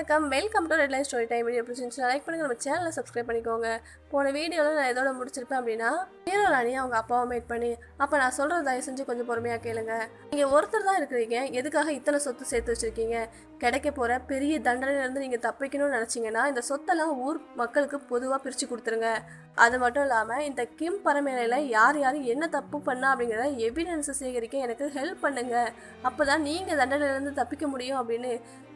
வணக்கம். Welcome to red line story time video பிடிச்சிருந்துச்சு like பண்ணுங்க. நம்ம சேனலை சப்ஸ்கிரைப் பண்ணிக்கோங்க. போன வீடியோவில் நான் எதோட முடிச்சிருப்பேன் அப்படின்னா ஹீரோ ராணி அவங்க அப்பாவை மீட் பண்ணி அப்போ நான் சொல்கிறத தயவு செஞ்சு கொஞ்சம் பொறுமையாக கேளுங்க. நீங்கள் ஒருத்தர் தான் இருக்கிறீங்க. எதுக்காக இத்தனை சொத்து சேர்த்து வச்சுருக்கீங்க? கிடைக்க போகிற பெரிய தண்டனையிலேருந்து நீங்கள் தப்பிக்கணும்னு நினச்சிங்கன்னா இந்த சொத்தெல்லாம் ஊர் மக்களுக்கு பொதுவாக பிரித்து கொடுத்துருங்க. அது மட்டும் இல்லாமல் இந்த கிம் பரமேலையில் யார் யார் என்ன தப்பு பண்ணா அப்படிங்கிறத எவிடன்ஸை சேகரிக்க எனக்கு ஹெல்ப் பண்ணுங்கள் அப்போ தான் நீங்கள் தண்டனையிலேருந்து தப்பிக்க முடியும் அப்படின்னு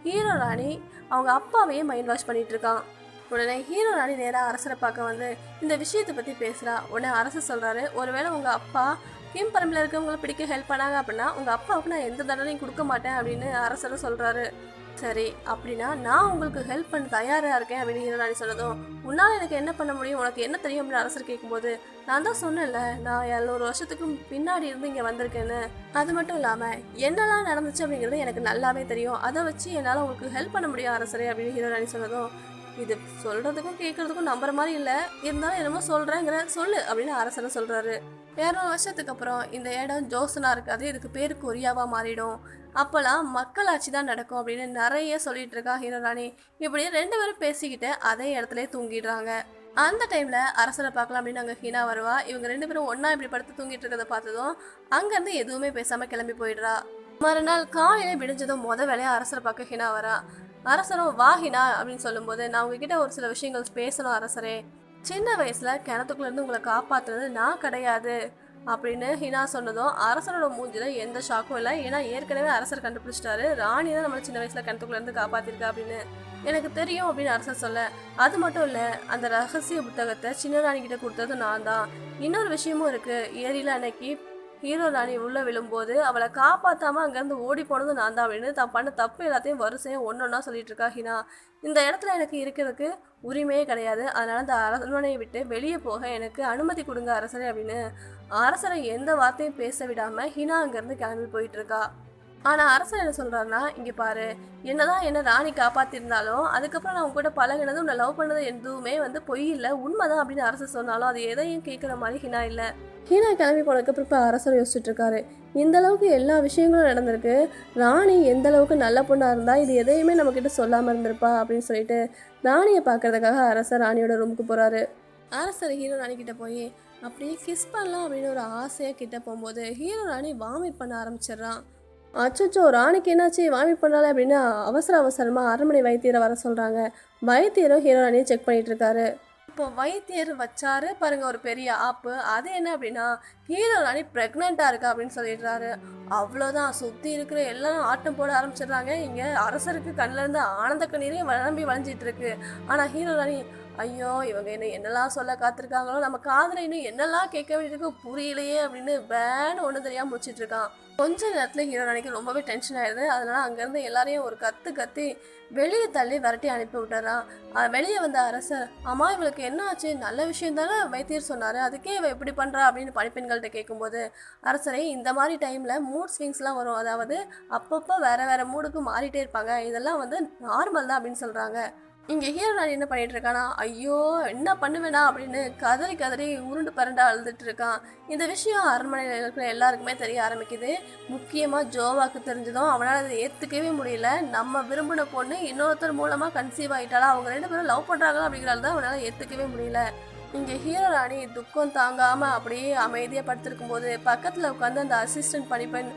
ஹீரோ ராணி அவங்க அப்பாவையே மைண்ட் வாஷ் பண்ணிகிட்டு இருக்கான். உடனே ஹீரோ ராணி நேராக அரசரை பார்க்க வந்து இந்த விஷயத்தை பற்றி பேசுகிறா உடனே அரசர் சொல்கிறாரு ஒருவேளை உங்கள் அப்பா கிம் பரம்பில் இருக்கவங்களை பிடிக்க ஹெல்ப் பண்ணாங்க அப்படின்னா உங்கள் அப்பாவுக்கு நான் எந்த தண்டனையும் கொடுக்க மாட்டேன் அப்படின்னு அரசரும் சொல்கிறாரு சரி அப்படின்னா நான் உங்களுக்கு ஹெல்ப் பண்ண தயாராக இருக்கேன் அப்படின்னு ஹீரோ சொன்னதும் உன்னால் எனக்கு என்ன பண்ண முடியும்? உனக்கு என்ன தெரியும்? அப்படின்னு அரசர் கேட்கும்போது நான் தான் சொன்னேன்ல நான் எழுநூறு வருஷத்துக்கு பின்னாடி இருந்து இங்கே வந்திருக்கேன்னு. அது மட்டும் இல்லாமல் என்னெல்லாம் நடந்துச்சு அப்படிங்கிறது எனக்கு நல்லாவே தெரியும். அதை வச்சு என்னால் உங்களுக்கு ஹெல்ப் பண்ண முடியும் அரசரே அப்படின்னு ஹீரோ சொன்னதும் இது சொல்கிறதுக்கும் கேட்குறதுக்கும் நம்புற மாதிரி இல்லை. இருந்தாலும் என்னமோ சொல்கிறேங்கிற சொல்லு அப்படின்னு அரசனை சொல்கிறாரு இரநூறு வருஷத்துக்கு அப்புறம் இந்த இடம் ஜோசனா இருக்காது இதுக்கு பேர் கொரியாவாக மாறிடும். அப்போல்லாம் மக்களாட்சி தான் நடக்கும் அப்படின்னு நிறைய சொல்லிட்டு இருக்கா ஹீரோ ராணி. இப்படி ரெண்டு பேரும் பேசிக்கிட்டு அதே இடத்துல தூங்கிடுறாங்க. அந்த டைமில் அரசரை பார்க்கலாம் அப்படின்னு அங்கே ஹீனா வருவா. இவங்க ரெண்டு பேரும் ஒன்றா இப்படி படுத்து தூங்கிட்டு இருக்கிறத பார்த்ததும் அங்கேருந்து எதுவுமே பேசாமல் கிளம்பி போயிடுறா. மறுநாள் காலையில விடிஞ்சதும் முத வேலையா அரசரை பார்க்க ஹினா வரா. அரசரும் வா ஹினா அப்படின்னு சொல்லும்போது நான் உங்ககிட்ட ஒரு சில விஷயங்கள் பேசணும் அரசரே. சின்ன வயசுல கிணத்துக்குள்ள இருந்து உங்களை காப்பாத்துறது நான் கிடையாது அப்படின்னு ஹினா சொன்னதும் அரசரோட மூஞ்சில எந்த ஷாக்கும் இல்லை. ஏன்னா ஏற்கனவே அரசர் கண்டுபிடிச்சிட்டாரு. ராணி தான் நம்மளை சின்ன வயசுல கிணத்துக்குள்ள இருந்து காப்பாத்திருக்கா அப்படின்னு. எனக்கு தெரியும் அப்படின்னு அரசர் சொல்ல. அது மட்டும் இல்லை அந்த ரகசிய புத்தகத்தை சின்ன ராணி கிட்ட கொடுத்தது நான் தான். இன்னொரு விஷயமும் இருக்கு. ஏரியில அன்னைக்கு ஹீரோ ராணி உள்ளே விழும்போது அவளை காப்பாற்றாமல் அங்கேருந்து ஓடி போனது நான் தான். அப்படின்னு தான் பண்ண தப்பு எல்லாத்தையும் வரிசையும் ஒன்றொன்னா சொல்லிட்டு இருக்கா ஹினா. இந்த இடத்துல எனக்கு இருக்கிறதுக்கு உரிமையே கிடையாது. அதனால் இந்த அரண்மனையை விட்டு வெளியே போக எனக்கு அனுமதி கொடுங்க அரசரே அப்படின்னு அரசரை எந்த வார்த்தையும் பேச விடாமல் ஹினா அங்கேருந்து கிளம்பி போயிட்டு இருக்கா ஆனால் அரசர் என்ன சொல்கிறாருன்னா இங்கே பாரு என்னதான் என்ன ராணி காப்பாற்றிருந்தாலும் அதுக்கப்புறம் நான் உங்ககிட்ட பழகினது உன்னை லவ் பண்ணது எதுவுமே வந்து பொய் இல்லை. உண்மைதான் அப்படின்னு அரசர் சொன்னாலும் அது எதையும் கேட்குற மாதிரி ஹினா இல்லை. ஹீனா கிளம்பி போனதுக்கப்புறம் இப்போ அரசர் யோசிச்சுட்டு இருக்காரு. இந்த அளவுக்கு எல்லா விஷயங்களும் நடந்திருக்கு. ராணி எந்த அளவுக்கு நல்ல பொண்ணாக இருந்தால் இது எதையுமே நம்மக்கிட்ட சொல்லாமல் இருந்திருப்பா அப்படின்னு சொல்லிட்டு ராணியை பார்க்கறதுக்காக அரசர் ராணியோட ரூமுக்கு போகிறாரு அரசர் ஹீரோ ராணி கிட்ட போய் அப்படியே கிஸ் பண்ணலாம் அப்படின்னு ஒரு ஆசையாக கிட்ட போகும்போது ஹீரோ ராணி வாமிட் பண்ண ஆரம்பிச்சிடுறான். அச்சோ ராணிக்கு என்னாச்சு? வாமிட் பண்ணாலே அப்படின்னு அவசர அவசரமாக அரண்மனை வைத்தியரை வர சொல்கிறாங்க வைத்தியரும் ஹீரோ ராணியை செக் பண்ணிட்டு இருக்காரு. இப்போ வைத்தியர் வச்சாரு. பாருங்க ஒரு பெரிய ஆப்பு. அது என்ன அப்படின்னா ஹீரோ ராணி ப்ரெக்னெண்ட்டாக இருக்கா அப்படின்னு சொல்லிடுறாரு. அவ்வளோதான் சுற்றி இருக்கிற எல்லாரும் ஆட்டம் போட ஆரம்பிச்சிடுறாங்க. இங்கே அரசருக்கு கண்ணிலேருந்து ஆனந்த கண்ணீரே வளம்பி வளைஞ்சிட்டு இருக்கு. ஆனால் ஹீரோ ராணி ஐயோ இவங்க என்ன என்னெல்லாம் சொல்ல காத்திருக்காங்களோ நம்ம காதில் இன்னும் என்னெல்லாம் கேட்க வேண்டியிருக்கு புரியலையே அப்படின்னு பேன்னு ஒன்று தெரியாமல் முடிச்சிட்டு இருக்கான். கொஞ்ச நேரத்தில் ஹீரோ நினைக்க ரொம்பவே டென்ஷன் ஆயிடுது அதனால அங்கேருந்து எல்லாரையும் ஒரு கத்து கத்தி வெளியே தள்ளி விரட்டி அனுப்பி விட்டுறான் வெளியே வந்த அரசர் அம்மா இவளுக்கு என்ன ஆச்சு? நல்ல விஷயம் தானே? வைத்தியர் சொன்னார். அதுக்கே இவ இப்படி பண்ணுறா அப்படின்னு பணிப்பெண்கள்கிட்ட கேட்கும்போது அரசரே இந்த மாதிரி டைமில் மூட் ஸ்விங்ஸ்லாம் வரும். அதாவது அப்பப்போ வேற வேற மூடுக்கு மாறிட்டே இருப்பாங்க. இதெல்லாம் வந்து நார்மல் தான் அப்படின்னு சொல்கிறாங்க இங்கே ஹீரோ ராணி என்ன பண்ணிட்டு இருக்கானா? ஐயோ என்ன பண்ணுவேனா? அப்படின்னு கதறி கதறி உருண்டு பரண்டு அழுதுட்டு இருக்கான். இந்த விஷயம் அரண்மனையில் இருக்கிற எல்லாருக்குமே தெரிய ஆரம்பிக்குது. முக்கியமாக ஜோவாக்கு தெரிஞ்சதும் அவனால் அதை ஏற்றுக்கவே முடியல. நம்ம விரும்பின பொண்ணு இன்னொருத்தர் மூலமாக கன்சீவ் ஆகிட்டாலும் அவங்க ரெண்டு பேரும் லவ் பண்ணுறாங்களா அப்படிங்கிறத தான் அவனால் ஏற்றுக்கவே முடியல. இங்கே ஹீரோ ராணி துக்கம் தாங்காமல் அப்படியே அமைதியாக படுத்திருக்கும் போது பக்கத்தில் உட்காந்து அந்த அசிஸ்டன்ட் பணிப்பெண்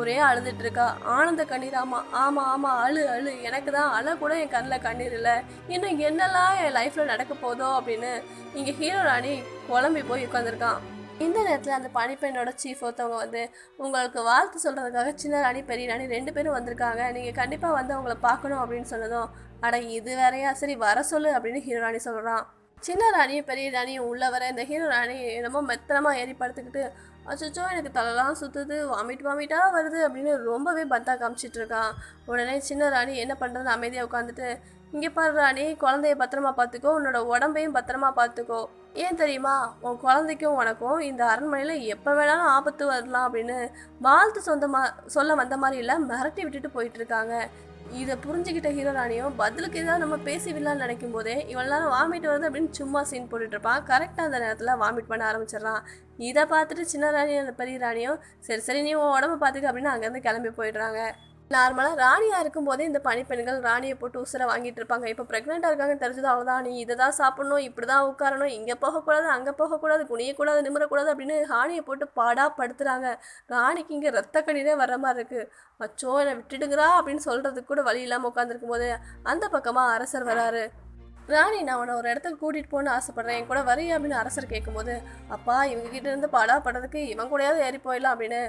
ஒரே அழுதுட்டு இருக்கா ஆனந்த கண்ணீர் ஆமா ஆமா ஆமா அழு அழு. எனக்கு தான் அழ கூட என் கண்ணில் கண்ணீர் இல்லை. இன்னும் என்னெல்லாம் என் லைஃப்ல நடக்க போதோ அப்படின்னு இங்க ஹீரோ ராணி குழம்பி போய் உட்காந்துருக்கான் இந்த நேரத்தில் அந்த பணிப்பெண்ணோட சீஃப் ஒருத்தவங்க வந்து உங்களுக்கு வாழ்த்து சொல்கிறதுக்காக சின்ன ராணி பெரிய ராணி ரெண்டு பேரும் வந்திருக்காங்க. நீங்கள் கண்டிப்பாக வந்து அவங்கள பார்க்கணும் அப்படின்னு சொன்னதும் அட இது வேறையா? சரி வர சொல்லு அப்படின்னு ஹீரோ ராணி சொல்கிறான் சின்ன ராணியும் பெரிய ராணியும் உள்ள வர இந்த ஹீரோ ராணி என்னமோ மெத்தனமாக ஏறி படுத்துக்கிட்டு அச்சோ எனக்கு தலைலாம் சுற்றுது வாமிட் வாமிட்டாக வருது அப்படின்னு ரொம்பவே பந்தா காமிச்சிட்டு இருக்கான் உடனே சின்ன ராணி என்ன பண்ணுறது அமைதியாக உட்காந்துட்டு இங்கே பாரு ராணி குழந்தைய பத்திரமா பார்த்துக்கோ உன்னோட உடம்பையும் பத்திரமா பார்த்துக்கோ ஏன் தெரியுமா? உன் குழந்தைக்கும் உனக்கும் இந்த அரண்மனையில் எப்போ வேணாலும் ஆபத்து வரலாம் அப்படின்னு வாழ்த்து சொந்தமாக சொல்ல வந்த மாதிரி இல்லை மிரட்டி விட்டுட்டு போயிட்டு இருக்காங்க. இதை புரிஞ்சுக்கிட்ட ஹீரோ ராணியும் பதிலுக்கு ஏதாவது நம்ம பேசி விடலாம்னு நினைக்கும் போதே இவள் நேரம் வாமிட் வருது அப்படின்னு சும்மா சீன் போட்டுட்டு இருப்பான். கரெக்டாக அந்த நேரத்தில் வாமிட் பண்ண ஆரம்பிச்சிடறான். இதை பார்த்துட்டு சின்ன ராணி அந்த பெரிய ராணியும் சரி சரி நீ உன் உடம்ப பார்த்துக்க அப்படின்னு அங்கேருந்து கிளம்பி போயிடுறாங்க. நார்மலாக ராணியாக இருக்கும் போதே இந்த பணிப்பெண்கள் ராணியை போட்டு உசுரை வாங்கிட்டு இருப்பாங்க. இப்போ ப்ரெக்னெண்ட்டாக இருக்காங்க தெரிஞ்சது அவ்வளோதான் நீ இதை தான் சாப்பிடணும் இப்படி தான் உட்காரணும் இங்கே போகக்கூடாது அங்கே போகக்கூடாது குனியக்கூடாது நிமிரக்கூடாது அப்படின்னு ராணியை போட்டு பாடாக படுத்துறாங்க. ராணிக்கு இங்கே ரத்த கண்ணீரே வர மாதிரி இருக்குது அச்சோ என்னை விட்டுடுங்கிறா அப்படின்னு சொல்கிறதுக்கு கூட வழி இல்லாமல் உட்காந்துருக்கும் போது அந்த பக்கமாக அரசர் வராரு. ராணி நான் உன்னை ஒரு இடத்துக்கு கூட்டிகிட்டு போகணும்னு ஆசைப்பட்றேன். என் கூட வரி அப்படின்னு அரசர் கேட்கும்போது அப்பா இவங்க கிட்ட இருந்து பாடா படுறதுக்கு இவன் கூடயாவது ஏறி போயிடலாம் அப்படின்னு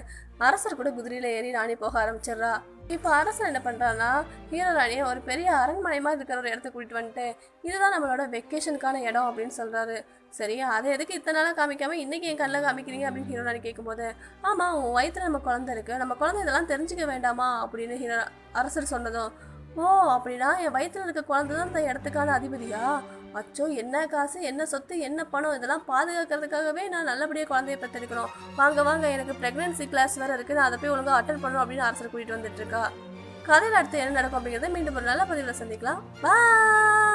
அரசர் கூட குதிரையில் ஏறி ராணி போக ஆரம்பிச்சிடுறா. இப்போ அரசர் என்ன பண்ணுறான்னா ஹீரோ ராணியை ஒரு பெரிய அரண்மனை மாதிரி இருக்கிற ஒரு இடத்துக்கு கூட்டிட்டு வந்துட்டு இதுதான் நம்மளோட வெக்கேஷனுக்கான இடம் அப்படின்னு சொல்கிறாரு சரியா அதை எதுக்கு இத்தனை நாளாக காமிக்காம இன்னைக்கு என் கண்ணில் காமிக்கிறீங்க அப்படின்னு ஹீரோ ராணி கேட்கும்போது ஆமாம் உன் வயிற்றுல நம்ம குழந்தை இருக்கு. நம்ம குழந்தை இதெல்லாம் தெரிஞ்சுக்க வேண்டாமா? அப்படின்னு ஹீரோ அரசர் சொன்னதும் ஓ அப்படின்னா என் வயிற்றுல இருக்க குழந்தை தான் இந்த இடத்துக்கான அதிபதியா? அச்சோ என்ன காசு என்ன சொத்து என்ன பணம் இதெல்லாம் பாதுகாக்கிறதுக்காகவே நான் நல்லபடியாக குழந்தைய பெற்றிருக்கிறோம். வாங்க வாங்க எனக்கு ப்ரெக்னன்சி கிளாஸ் வேறு இருக்குது நான் அதை போய் ஒழுங்காக அட்டன் பண்ணணும் அப்படின்னு அரசர் கூட்டிகிட்டு வந்துட்டுருக்கா கதையில் அடுத்து என்ன நடக்கும் அப்படிங்கிறத மீண்டும் ஒரு நல்ல பதிவில் சந்திக்கலாம். பாய்